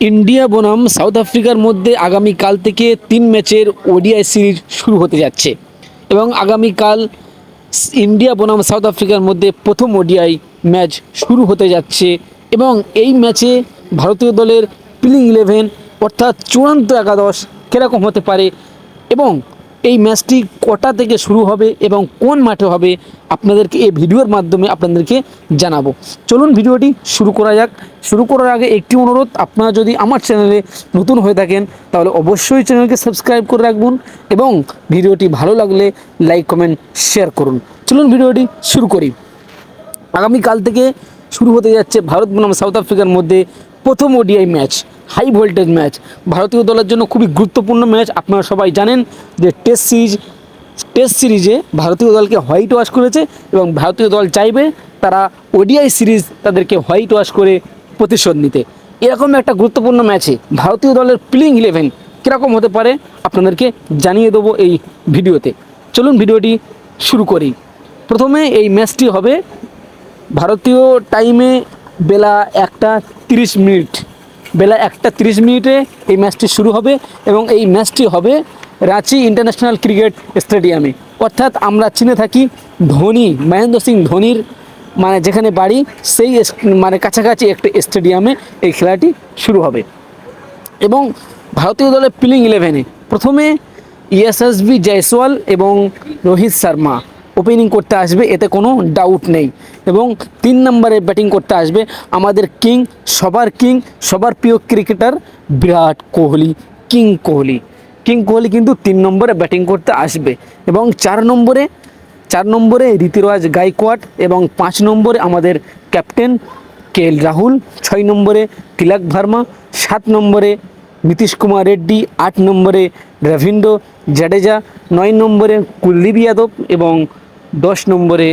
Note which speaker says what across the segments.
Speaker 1: India বনাম south আফ্রিকার মধ্যে আগামীকাল থেকে তিন ম্যাচের ওডিআই সিরিজ শুরু হতে যাচ্ছে। এবং আগামীকাল কাল ইন্ডিয়া বনাম সাউথ আফ্রিকার মধ্যে প্রথম ওডিআই ম্যাচ শুরু হতে যাচ্ছে এবং এই ম্যাচে ভারতীয় দলের প্লেইং ইলেভেন অর্থাৎ চূড়ান্ত একাদশ কীরকম হতে পারে এবং এই ম্যাচটি কটা থেকে শুরু হবে এবং কোন মাঠে হবে, আপনাদেরকে এই ভিডিওর মাধ্যমে আপনাদেরকে জানাব। চলুন ভিডিওটি শুরু করা যাক। শুরু করার আগে একটি অনুরোধ, আপনারা যদি আমার চ্যানেলে নতুন হয়ে থাকেন, তাহলে অবশ্যই চ্যানেলকে সাবস্ক্রাইব করে রাখবেন এবং ভিডিওটি ভালো লাগলে লাইক, কমেন্ট, শেয়ার করুন। চলুন ভিডিওটি শুরু করি। আগামীকাল থেকে শুরু হতে যাচ্ছে ভারত বনাম সাউথ আফ্রিকার মধ্যে প্রথম ODI match high voltage match. ভারতীয় দলের জন্য খুবই গুরুত্বপূর্ণ ম্যাচ। আপনারা সবাই জানেন যে টেস্ট সিরিজ টেস্ট সিরিজে ভারতীয় দলকে হোয়াইট ওয়াশ করেছে এবং ভারতীয় দল চাইবে তারা ওডিআই সিরিজ তাদেরকে হোয়াইট ওয়াশ করে প্রতিশোধ নিতে। এরকম একটা গুরুত্বপূর্ণ ম্যাচে ভারতীয় দলের প্লেইং ইলেভেন কীরকম হতে পারে আপনাদেরকে জানিয়ে দেবো এই ভিডিওতে। চলুন ভিডিওটি শুরু করি। প্রথমে এই ম্যাচটি হবে ভারতীয় টাইমে বেলা একটা তিরিশ মিনিট, বেলা একটা তিরিশ মিনিটে এই ম্যাচটি শুরু হবে এবং এই ম্যাচটি হবে রাঁচি ইন্টারন্যাশনাল ক্রিকেট স্টেডিয়ামে। অর্থাৎ আমরা চিনে থাকি ধোনি, মহেন্দ্র সিং ধোনির মানে যেখানে বাড়ি, সেই মানে কাছাকাছি একটা স্টেডিয়ামে এই খেলাটি শুরু হবে। এবং ভারতীয় দলের প্লেইং ইলেভেনে প্রথমে ইএসএসবি জয়সওয়াল এবং রোহিত শর্মা ওপেনিং করতে আসবে, এতে কোনো ডাউট নেই। এবং তিন নম্বরে ব্যাটিং করতে আসবে আমাদের কিং সবার কিং সবার প্রিয় cricketer Virat Kohli king Kohli. King Kohli কিন্তু তিন নম্বরে ব্যাটিং করতে আসবে এবং চার নম্বরে চার নম্বরে ঋতুরাজ গাইকোয়াড এবং পাঁচ নম্বরে আমাদের ক্যাপ্টেন কে এল রাহুল, ছয় নম্বরে তিলক ভার্মা, সাত নম্বরে নীতিশ কুমার রেড্ডি, আট নম্বরে রবীন্দ্র জাডেজা, নয় নম্বরে কুলদীপ যাদব এবং দশ নম্বরে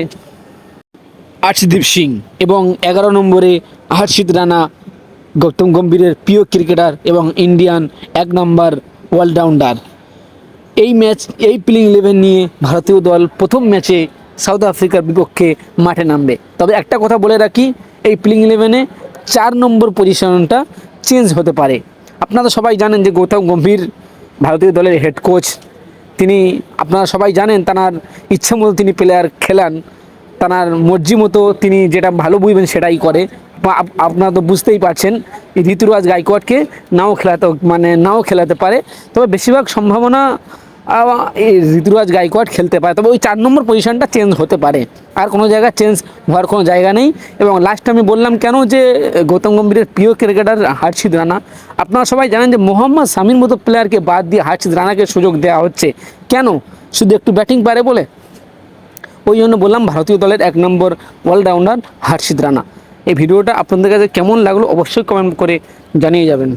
Speaker 1: আর্শদীপ সিং এবং এগারো নম্বরে হর্ষিত রানা, গৌতম গম্ভীরের প্রিয় ক্রিকেটার এবং ইন্ডিয়ান এক নম্বর অলরাউন্ডার। এই ম্যাচ, এই প্লেইং ইলেভেন নিয়ে ভারতীয় দল প্রথম ম্যাচে সাউথ আফ্রিকার বিপক্ষে মাঠে নামবে। তবে একটা কথা বলে রাখি, এই প্লেইং ইলেভেনে চার নম্বর পজিশনটা চেঞ্জ হতে পারে। আপনারা সবাই জানেন যে গৌতম গম্ভীর ভারতীয় দলের হেড কোচ তিনি, আপনারা সবাই জানেন, তার ইচ্ছে মতো তিনি প্লেয়ার খেলান। তার মর্জি মতো তিনি যেটা ভালো বুঝবেন সেটাই করে। আপনারা তো বুঝতেই পারছেন ঋতুরাজ গাইকোয়াডকে নাও খেলাতে মানে নাও খেলাতে পারে। তবে বেশিরভাগ সম্ভাবনা ঋতুরাজ গাইকোয়াড খেলতে পারে। তবে ওই চার নম্বর পজিশনটা চেঞ্জ হতে পারে। আর কোনো জায়গায় চেঞ্জ হওয়ার কোনো জায়গা নেই। এবং লাস্ট আমি বললাম কেন যে, গৌতম গম্ভীরের প্রিয় ক্রিকেটার হার্ষিদ রানা। আপনারা সবাই জানেন যে, মোহাম্মদ সামির মতো প্লেয়ারকে বাদ দিয়ে হার্ষিদ রানাকে সুযোগ দেওয়া হচ্ছে। কেন? শুধু একটু ব্যাটিং পারে বলে? ওই জন্য বললাম, ভারতীয় দলের এক নম্বর অলরাউন্ডার হর্ষিত রানা। এই ভিডিওটা আপনাদের কাছে কেমন লাগল অবশ্যই কমেন্ট করে জানিয়ে যাবেন।